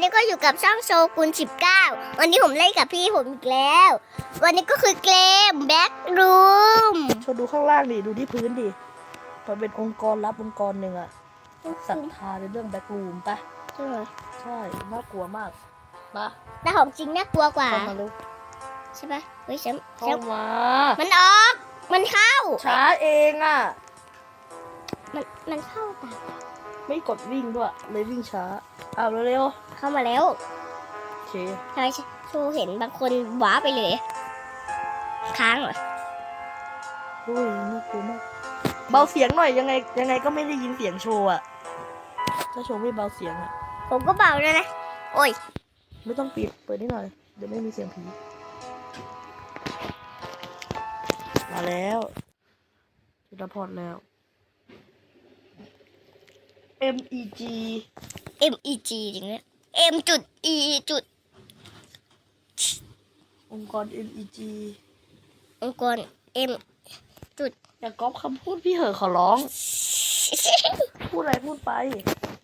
นี้ก็อยู่กับช่องโชกุน19 วันนี้ผมเล่นกับพี่ผมอีกแล้ว วันนี้ก็คือเกมแบ็กรูมชนดูข้างล่างดิ ดูที่พื้นดิ มันเป็นองค์กรลับองค์กรหนึ่งอะศรัทธาในเรื่องแบ็กรูมปะใช่ น่ากลัวมากปะแต่ของจริงน่ากลัวกว่า เข้ามาเร็วใช่ปะเฮ้ยแชมป์แชเข้ามป์มา มันออก มันเข้า ช้าเองอะมัน มันเข้าตาม ไม่กดวิ่งด้วยเลยวิ่งช้าเอาเร็วเข้ามาแล้วๆโอเคทำไมโชว์เห็นบางคนว้าไปเลย ค้างเหรออุ้ยน่ากลัวมากเบาเสียงหน่อยยังไงยังไงก็ไม่ได้ยินเสียงโชว์อะถ้าโชว์ไม่เบาเสียงอะผมก็เบาแล้วยนะ โอ้ย ไม่ต้องปิดเปิดนิดหน่อย เดี๋ยวไม่มีเสียงผี มาแล้วจุดพอร์ตแล้ว M E G M E G จริงเนี่ย M จุด E จุด องค์กร M E G องค์กร M อย่าก๊อปคำพูดพี่เหอะขอร้อง พูดอะไรพูดไป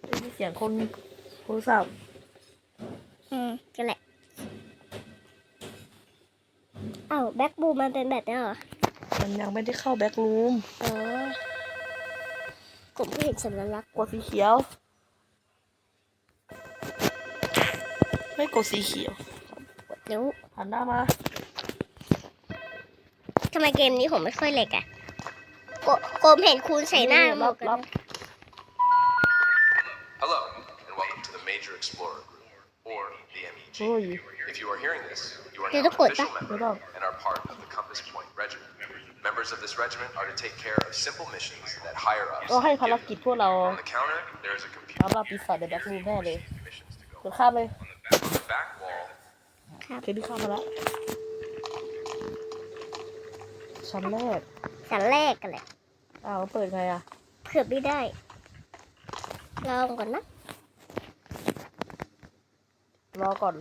ไม่มีเสียงคนโทรศัพท์อืมก็แหละเอ้าแบ็กบูมันเป็นแบบนี้เหรอ มันยังไม่ได้เข้าแบ็กรูมอ๋อ ผมไม่เห็นสัญลักษณ์กดสีเขียว ไม่กดสีเขียวเดี๋ยวหันหน้ามาทำไมเกมนี้ผมไม่ค่อยเล็กอะโกผมเห็นคูณใส่หน้าหมวกกันรับนะ Hello, and welcome to the Major Explorer Group, or the โอ้ย MEG. If you are hearing this, you are Kaya now an takot, official ah. member Wala. and are part of the Compass Point Regiment. Members of this regiment are to take care of simple missions that higher ups ก็ให้ภาร give กิจ them. พวกเรา On the counter, there is a เอา computer ว่าปีศาจในแบ็กรูมแน่เลย missions to กด go. ข้ามเลย On the back wall, โอเคพี่ข้ามมาแล้ว ชั้นแรกสันแรกกันแหละอ้าวเปิดไงอะเผื่อไม่ได้ลองก่อนนะรอก่อน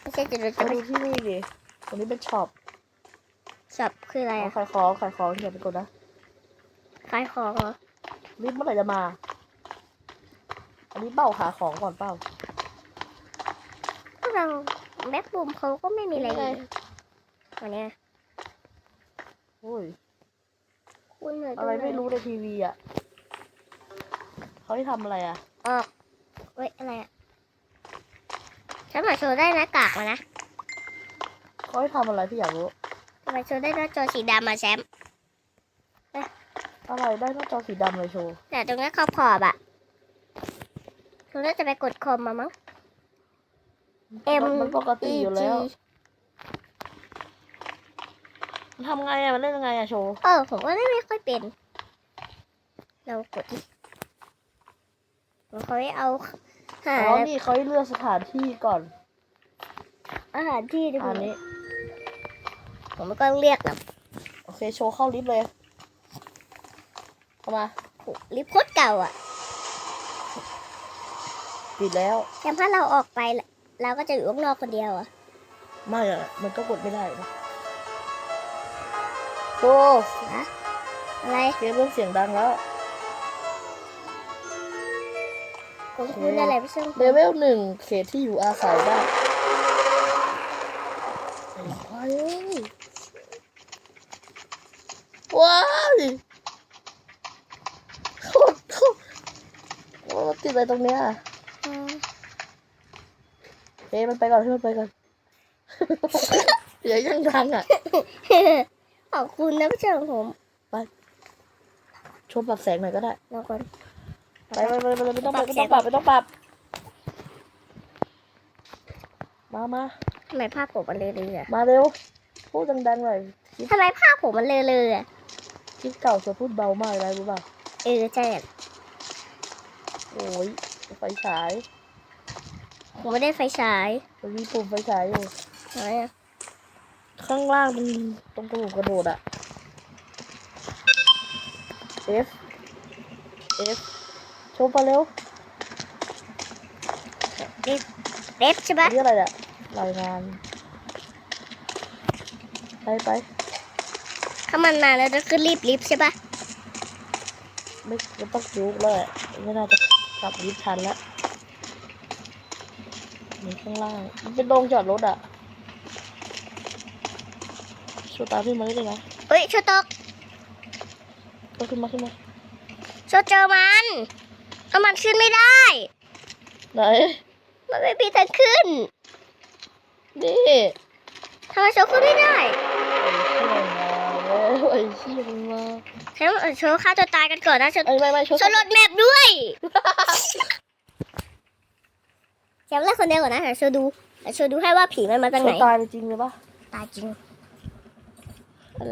ไม่ใช่จะดูจะมาไปดูที่นี่ดิตรงนี้เป็นช็อป สับคืออะไรอะขายของขายของอย่าไปกดนะขายของเหรอรีบเมื่อไหร่จะมา อันนี้เป้าหาของก่อนเป้าพวกเราแบ็กบูมเขาก็ไม่มีอะไรเลยวันนี้โอ้ยคุณเหนื่อยอะไรไม่รู้ในทีวีอะเขาให้ทำอะไรอะออกเว้ยอะไรอะฉันมาโชว์ได้หน้ากากมานะเขาให้ทำอะไรพี่อยากรู้ ทำไมโชว์ได้หน้าจอสีดำมาแชมป์อะไรได้หน้าจอสีดำเลยโชว์แต่ตรงนี้นขอบขอบอะโชว์น่าจะไปกดคอมมามั้ง M มันมันปกติอยู่แล้ว E G มันทำไงอะมันเล่นยังไงอะโชว์เออผมก็ไม่ค่อยเป็น เรากดดิเราเขาให้เอาหาอ๋อนี่เขาให้เลือกสถานที่ก่อนอาหารที่ดูอันนี้ ผมไม่ก็เรียกหรอกโอเคโชว์เข้าลิฟต์เลยเข้ามาโหลิฟต์โคตรเก่าอะปิดแล้วแต่ถ้าเราออกไปละเราก็จะอยู่ข้างนอกคนเดียวอะไม่อะมันก็กดไม่ได้นะโชว์อะไรเกมเริ่มเสียงดังแล้วผมพูดอะไรไม่ใช่เลเวลหนึ่งเขตที่อยู่อาศัยได้ไอ้ควายเอ้ยว้ายโคตรโคตรโอ้ติ ดอะไรตรงเนี้ยอืมเฮ้ยมันไปก่อนให้มันไปก่อนเดี๋ยวยังดังอะ ขอบคุณนะผู้ชมผมชมปรับแสงหน่อยก็ได้รอก่อนไปไปไปไปไม่ต้องไปไม่ต้องปรับไม่ต้องปรับมามาทำไมภาพผมมันเลอะๆอะมาเร็ว พูดดังๆหน่อยทำไมภาพผมมันเลอะๆอะคลิปเก่าจะพูดเบามากเลยรู้ป่ะเออใช่อะ โอ้ยไฟฉายผมไม่ได้ไฟฉายมันมีปุ่มไฟฉายอยู่ไหนอะข้างล่างมันตรงกระโดดกระโดดอะ F F โชว์ไปเร็ว เล็บใช่อัปะนนี้อะไรเนี่ยรายงาน ไปไปถ้ามันมาแล้วจะขึ้นรีบลิฟต์ใช่ปะไม่ไม่ต้องจุกเลยไม่น่าจะ กลับลิฟต์ทันแล้วนี่ข้างล่าง มันเป็นโรงจอดรถอะโชว์ตามพี่มาได้เลยนะเฮ้ยโชตกก็ขึ้นมาขึ้นมาโชเจอมันเอามันขึ้นไม่ได้ ไหน มันไม่มีทางขึ้น นี่ทำไมโชขึ้นไม่ได้ไอ้เชี่ยมาแล้วไอ้เชี่ยมา ฉันโชฆ่าตัวตายกันก่อนนะโชไอ้ไม่ไม่โชว์โชลดแมพด้วยจำแรกคนเดียวก่อนนะเดี๋ยวโชว์ดูเดี๋ยวโชว์ดูให้ว่าผีมันมาจากโชไหนว์ตายเลยจริงเลยปะตายจริง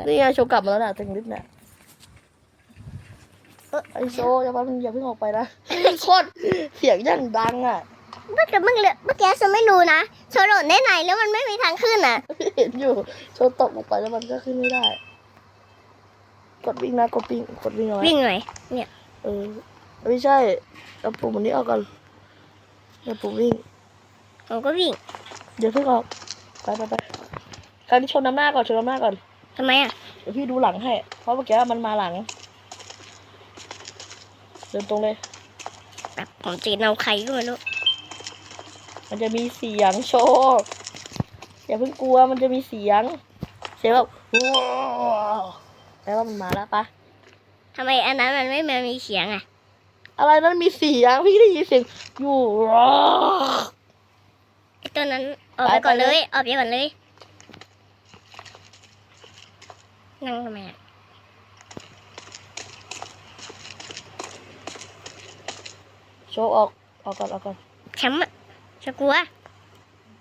นี่ไงโชว์กลับมาแล้วน่ะตึงลิฟต์เนี่ยไอโชว์อย่าเพิ่งอย่าเพิ่งออกไปนะโคตรเสียงยังดังอะเมื่อกี้เมื่อกี้เมื่อกี้ฉันไม่รู้นะโชว์โหลดได้ไหนแล้วมันไม่มีทางขึ้นอะ เห็นอยู่โชว์ตกลงไปแล้วมันก็ขึ้นไม่ได้ กดวิ่งนะกดวิ่งกดวิ่งเอาไว้วิ่งหน่อยเออไม่ใช่เอาปุ่มอันนี้ออกก่อนเอาปุ่มวิ่งผมก็วิ่งเดี๋ยวเพิ่งออกไปไปไปการที่ชนน้ำหน้าก่อนชนน้ำหน้าก่อนทำไมอะเดี๋ยวพี่ดูหลังให้เพราะเมื่อกี้มันมาหลังเดินตรงเลยแบบผมจีนเอาใครก็ไม่รู้มันจะมีเสียงโชว์อย่าเพิ่งกลัวมันจะมีเสียงเสียงแบบว้าวแป ลว่ามันมาแล้วปะทำไมอันนั้นมันไม่มีเสียงอะ อะไรนั้นมีเสียงพี่ได้ยินเสียงอยู่ว้าวไอ้ตัวนั้นออกไปไปก่อนไปเลเลยยออกไปก่อนเลยนั่งทำไมอะโชว์ออกออกก่อนออกก่อนแชมป์อะจะกลัว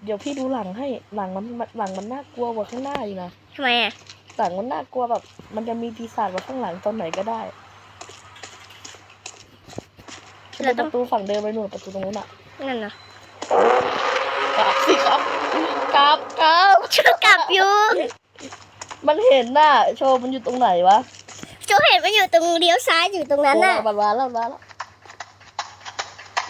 เดี๋ยวพี่ดูหลังให้หลังมันหลังมันน่ากลัวกว่าข้างหน้าอีกนะทำไมอะ หลังมันน่ากลัวแบบ มันจะมีปีศาจมาข้างหลังตอนไหนก็ได้เราประตูฝั่งเดิมไปหนูนประตูตรงนู้นอะนั่นเนาะกลับสิครับกลับกลับโชว์กลับอยู่มันเห็นน่ะโชว์มันอยู่ตรงไหนวะโชว์เห็นมันอยู่ตรงเลี้ยวซ้ายอยู่ตรงนั้นน่ะโอ้บันวานแล้วบันวานแล้ว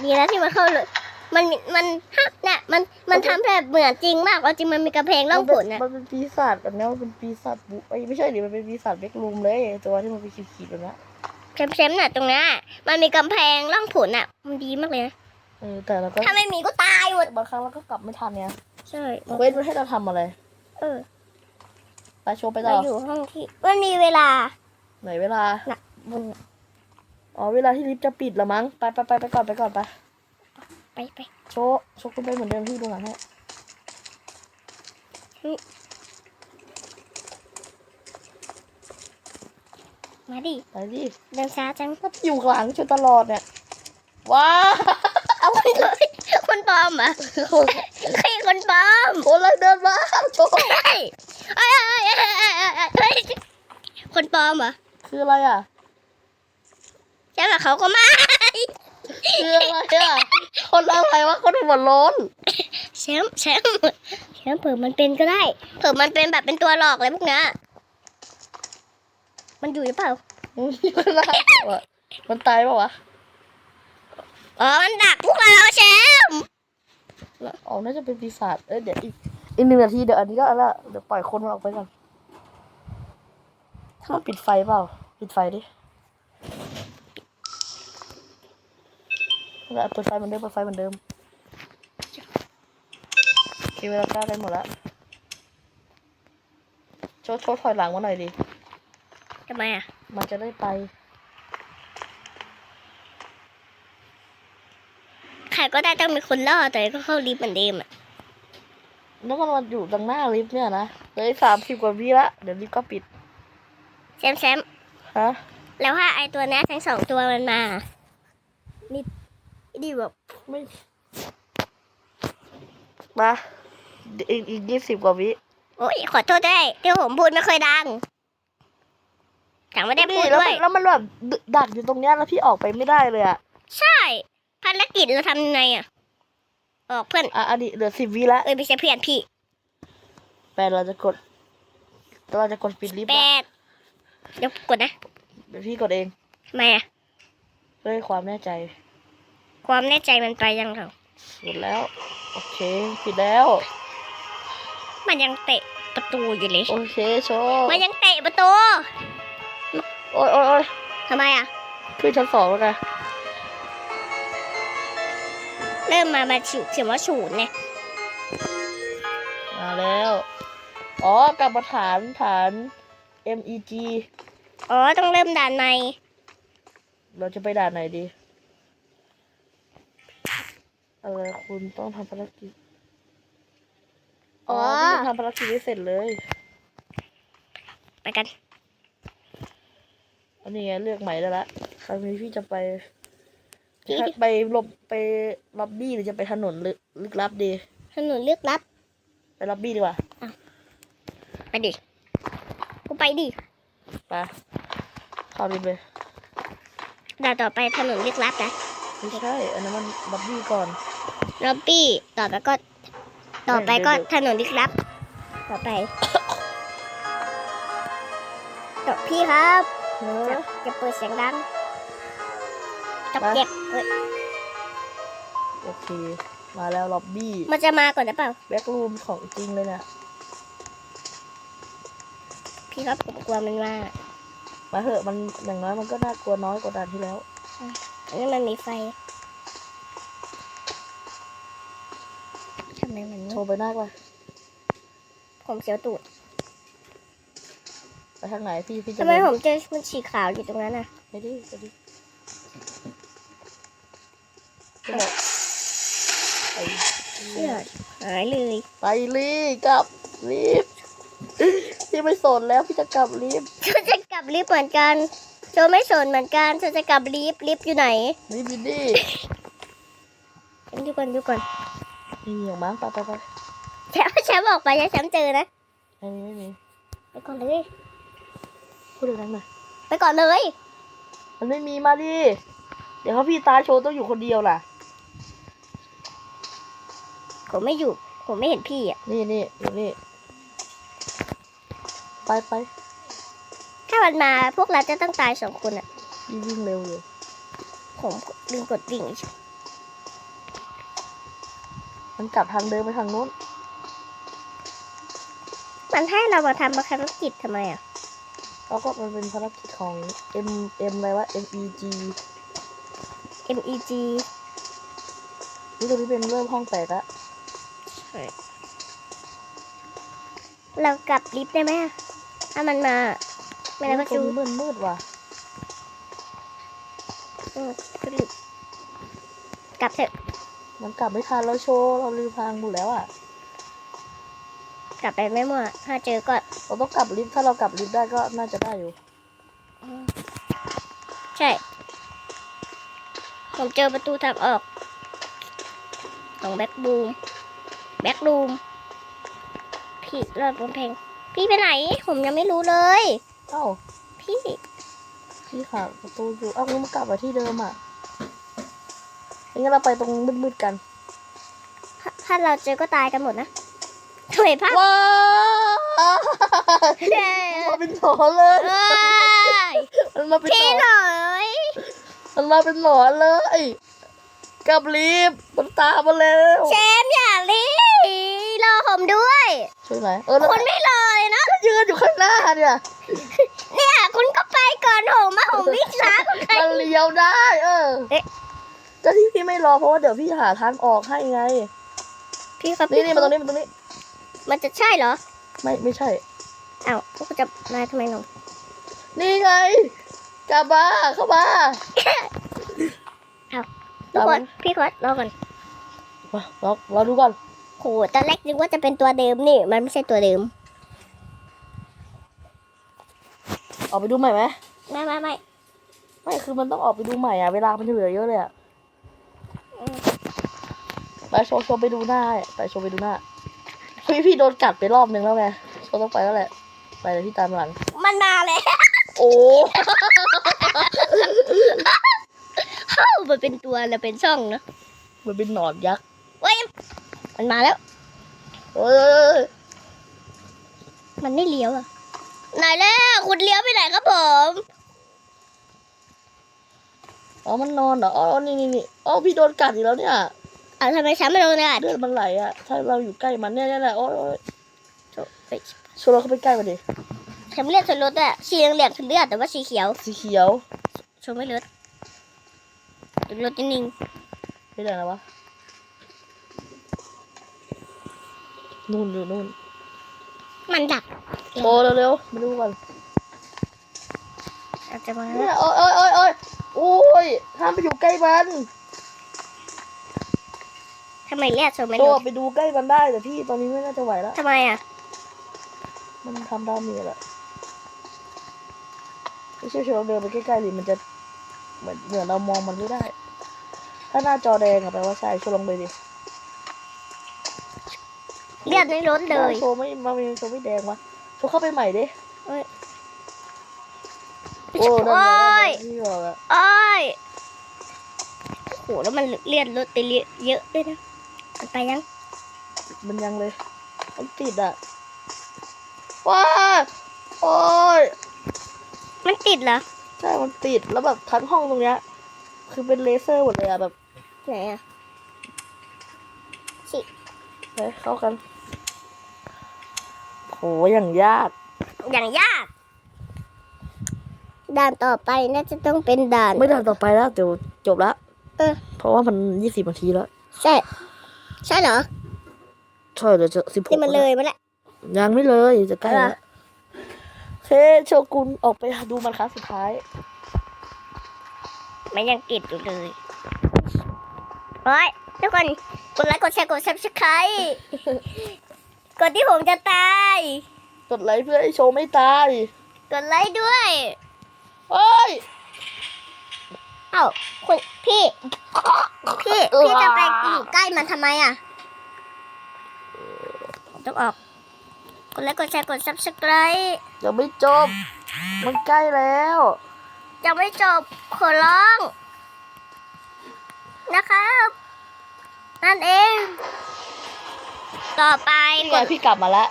ดีแล้วที่มันเข้าเลย มันมันฮะน่ะมันมันทำแบบเหมือนจริงมากเอาจริงมันมีกระเพงร่องผลมัน่ะนเป็นมันเป็นปีศาจแบบนี้มันเป็นปีศาจบุไอ้ยไม่ใช่ดิมันเป็นปีศาจเบกรูมเลยตัวที่มันเป็นขีดๆแบบนี้เค็มๆน่ะตรงนั้นน่ะมันมีกำแพงร่องผลน่ะ มันดีมากเลยนะเออแต่เราก็ถ้าไม่มีก็ตายหมดบางครั้งเราก็กลับไม่ทันเนี่ยใช่เวทมันให้เราทำอะไรเออไปโชว์ไปต่เราออยู่ห้องที่มันมีเวลาไหนเวลาบน อ๋อเวลาที่ลิฟต์จะปิดละมั้งไปไปไปไปก่อนไปก่อนไป ไปไปโชว์โชว์คุณไปเหมือนเดิมที่ดูหลังให้มาดิไปดิเดินช้าจังก็อยู่หลังโชว์ตลอดเนี่ยว้าเอาคนเลยคนปลอมเหรอะคนใครคนปลอมคนเลยเดินมาโชว์เฮ้ยเอ้ยเอ้ยเอ้ยเอ้ยเอ้ยเอ้ยคนปลอมเหรอคืออะไรอะใช่ไหมเขาก็มา คืออะไรอะคนอะไรวะคนหัวโล้นแชมป์แชมป์แชมป์เผื่อมันเป็นก็ได้ เผื่อมันเป็นแบบเป็นตัวหลอกอะไรพวกเนี้ยมันอยู่หรือเปล่ามันน่ากลัวมันตายปะวะอ๋อมันดักพวกเราแชมป์อ๋อน่าจะเป็นปีศาจเอ้ยเดี๋ยวอีกอีกหนึ่งนาทีเดี๋ยวอันนี้ก็เอันละเดี๋ยวปล่อยคนมันออกไปก่อนมันปิดไฟเปล่า ปิดไฟดิแล้ว เปิดไฟเหมือนเดิมเปิดไฟเหมือนเดิมโอเคเวลาก้าได้หมดแล้วโชว์โชว์ถอยหลังมาหน่อยดิทำไมอะ มันจะได้ไป ใครก็ได้ต้องมีคนล่อแต่ก็เข้ารีบเหมือนเดิมอะแล้วมันมาอยู่ตรงหน้าลิฟต์เนี่ยนะเลยสามสิบกว่าวิละ เดี๋ยวลิฟต์ก็ปิดแชมป์แชมป์ฮะ แล้วถ้าไอตัวเนี้ยทั้งสองตัวมันมานี่ ดีแบบไม่มาอีกอีกยี่สิบกว่าวิโอ้ยขอโทษด้วยที่ผมพูดไม่ค่อยดังแต่ไม่ได้พูดแล้วด้วมัยนแล้วมันแบบดดักอยู่ตรงเนี้ยแล้วพี่ออกไปไม่ได้เลยอะใช่ภารกิจเราทำยังไงอะออกเพื่อนอะอันนี้เหลือสิบวิละเอ้ยไม่ใช่เพื่อนพี่แปดเราจะกดเราจะกดปิดลิฟต์แปละดเดี๋ยวกดนะเดี๋ยวพี่กดเองทำไมอะเพื่อให้ความแน่ใจ ความแน่ใจมันไปยังเหรอสุดแล้ว โอเคปิดแล้ว มันยังเตะประตูอยู่เลย โอเคโชว์มันยังเตะประตู โอ้ยโอ้ยโอ้ยทำไมอะ ขึ้นชั้นสองแล้วกันเริ่มมามาฉิวเขียนว่าศูนย์เนี่ยมาแล้ว อ๋อกลับมาฐานฐาน MEG อ๋อ ต้องเริ่มด่านใน เราจะไปด่านไหนดี เออคุณต้องทำภารกิจ อ๋ออ๋อพี่ยังทำภารกิจไม่เสร็จเลย ไปกัน อันนี้ไงเลือกใหม่ได้ละครั้งนี้พี่จะไปพี่ ไปหลบไปล็อบบี้หรือจะไปถนนลึกลึกลับดี ถนนเลือกรับ ไปล็อบบี้ดีกว่าไปดิ กูไปดิ ไปเข้าดิเลยด่านต่อไปถนนเลือกรับนะ ไม่ใช่ อันนั้นมันล็อบบี้ก่อนล็อบบี้ต่อไปก็ ต่อไปก็เดี๋ยวถนนเลือกรับ ต่อไปต่อพี่ครับเอจะอจะเปิดเสียงดังกับไปเก็บเอ้ยโอเค มาแล้วล็อบบี้มันจะมาก่อนหรือเปล่า แบ็กรูมของจริงเลยเนี่ยพี่ครับผมกลัวมันมามาเถอะมันอย่างน้อยมันก็น่ากลัวน้อยกว่าด่านที่แล้ว อันนี้มันมีไฟทำไมมันโชว์ไปหน้าไปผมเสียวตูดไปทางไหนพี่พี่จะทำไมเดินผมเจอมันสีขาวอยู่ตรงนั้นน่ะไปดิไปดิจะบอกไปเชื่อหายเลยไปรีบกลับรีบพี่ไม่สนแล้วพี่จะกลับรีบฉันจะกลับลิฟต์เหมือนกัน โจไม่สนเหมือนกันฉันจะกลับลิฟต์ลิฟต์อยู่ไหนรีบบินดิดูก่อนดูก่อนไม่มีอย่างมั้งไปไปไปแชมป์แชมป์บอกไปแชมป์เจอนะไม่มีไม่มีไปก่อนเลยพูดดังๆหน่อยไปก่อนเลย มันไม่มีมาดิเดี๋ยวเขาพี่ตาโชว์ต้องอยู่คนเดียวล่ะผมไม่อยู่ ผมไม่เห็นพี่อะ นี่นี่อยู่นี่ ไปไปถ้ามันมาพวกเราจะต้องตายสองคนอะพี่วิ่งเร็วอยู่ผมลืมกดวิ่งมันกลับทางเดินไปทางนู้น มันให้เรามาทำภารกิจทำไมอะแล้วก็มันเป็นภารกิจของ M M อะไรวะ M E G M E G นี่ตรงนี้เป็นเริ่มห้องแตกละเรากลับลิฟต์ได้ไหมอะถ้ามันมา ไม่ได้ก็ตรงจูนี้มืดมืดว่ะอืมขึ้นลิฟต์กลับเถอะมันกลับไม่ทันแล้วโชว์เราลืมทางหมดแล้วอะ กลับไปไม่มั่วถ้าเจอก็เราต้องกลับลิฟต์ถ้าเรากลับลิฟต์ได้ก็น่าจะได้อยู่ ใช่ ผมเจอประตูทางออกของแบ็กบูมแบ็กรูมพี่รอดบนเพลงพี่ไปไหน ผมยังไม่รู้เลย เอ้าพี่พี่ขาประตูอยู่เอ้างั้นมันกลับมาที่เดิมอะงั้นเราไปตรงมืดๆกัน ถ้าถ้าเราเจอก็ตายกันหมดนะทำไมภาพว้าวเย้มาเป็นหนอนเลยเอ้ยมันมาเป็นหนพี่อนหน่อยมันมาเป็นหนอนเลยกลับลิฟต์มันตามมาแล้วเชมอย่ารีรอผมด้วยช่วยไหนอยเออแล้วคุณไม่รอ เลยนะยืนอยู่ข้างหน้าเนี่ย เนี่ย คุณก็ไปก่อนผมมาผมวิ่งช้ากว่าใครมันเลี้ยวได้ เออเอ๊ะก็ที่พี่ไม่รอเพราะว่าเดี๋ยวพี่หาทางออกให้ไง พี่ครับนี่นี่มาตรงนี้มาตรงนี้ มันจะใช่เหรอ ไม่ไม่ใช่อ้าวพวกจะมาทำไมหนูนี่ไงกลับมาเข้ามาทุกคนพี่คอสรอก่อนมารอรอดูก่อนโหตอนแรกนึกว่าจะเป็นตัวเดิมนี่ มันไม่ใช่ตัวเดิม ออกไปดูใหม่ไหมไม่ไม่ไม่ไม่คือมันต้องออกไปดูใหม่อะ เวลามันจะเหลือเยอะเลยอะอืมไปโชว์โชว์ไปดูหน้าให้ไปโชว์ไปดูหน้าพี่พี่โดนกัดไปรอบนึงแล้วไงโชว์ต้องไปแล้วแหละ ไปเลยพี่ตามหลัง มันมาแล้วโอ้เข้ามันเป็นตัวแล้วเป็นช่องเนอะมันเป็นหนอนยักษ์เว้ยมันมาแล้ว เอ้ยมันไม่เลี้ยวอะ ไหนแล้วคุณเลี้ยวไปไหนครับผมอ๋อมันนอนเหรออ๋อนี่นี่นี่อ๋อพี่โดนกัดอีกแล้วเนี่ยอ่าวทำไมฉันไม่ลงเลยอะเลือดมันไหลอะถ้าเราอยู่ใกล้มันเนี่ยเนี่ยแหละโอ้ยโอ้ยเฮ้ยชวนเราเข้าไปใกล้มันดิฉันเลือดชนรถอะสีเหลืองๆคือเลือดแต่ว่าสีเขียวสีเขียวชนไม่เลือดรถนิ่งไม่ได้นะวะนู่นอยู่นู่น มันดัก โบเร็วๆมาดูก่อนอาจจะมาเนี่ยโอ้ยโอ้ยโอ้ยโอ้ยโอ้ยห้ามไปอยู่ใกล้มันทำไมเรียกเธอไม่ตัวรู้ไปดูใกล้มันได้แต่พี่ตอนนี้ไม่น่าจะไหวแล้วทำไมอะ มันทำดาเมจอะไม่ใช่เชลเดินไปใกล้ๆดิมันจะเหมือนเหมือนเรามองมันไม่ได้ ถ้าหน้าจอแดงอะแปลว่าใช่ชลลงไปดิเลือดไม่ลดเลย โชว์ไม่มาเป็นโชว์ไม่แดงวะ โชว์เข้าไปใหม่ดิเอ้ยโอ้นั่นโอ้ไงยนั่นไงที่บอกอะโอ้ยโหแล้วมันเลือดลดไปเยอะด้วยนะมันไปยังมันยังเลยมันติดอะว้าโอ้ยมันติดเหรอใช่มันติดแล้วแบบทั้งห้องตรงเนี้ยคือเป็นเลเซอร์หมดเลยอะแบบไหนอะเฮ้ยเข้ากัน โหอย่างยาก อย่างยาก ด่านต่อไปน่าจะต้องเป็นด่าน ไม่ได้ต่อไปแล้วเดี๋ยวจบละเออ เพราะว่ามันยี่สิบนาทีแล้ว ใช่ ใช่เหรอ ใช่เดี๋ยวจะสิบหกนี่มันเลยมาแล้วยังไม่เลยจะใกล้อะไรแล้วเฮ้โชกุนออกไปดูมันครั้งสุดท้าย มันยังติดอยู่เลยโอ้ยทุกคนกดไลค์กดแชร์กด subscribe กดที่ผมจะตาย กดไลค์เพื่อให้โชว์ไม่ตาย กดไลค์ด้วยเฮ้ย เอ้าคุณพี่ พี่พี่จะไปอยู่ใกล้มันทำไมอะผมต้องออก กดไลค์กดแชร์กด subscribe ยังไม่จบ มันใกล้แล้ว ยังไม่จบขอร้อง นะครับ นั่นเอง ต่อไปนี่กไงดพี่กลับมาแล้ว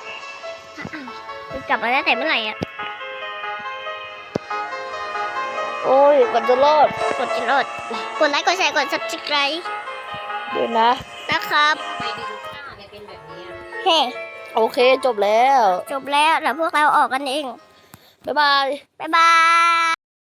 กลับมาได้แต่เมื่อไหร่อะ โอ้ยก่อนจะรอดกดจะโหลดกดไลค์กดแชร์กด subscribe ด้วยนะ นะครับไปดูข้าวเนี่ยเป็นแบบนี้อะเฮ้โอเคจบแล้ว จบแล้วแล้วพวกเราออกกันเอง บ๊ายบาย บ๊ายบาย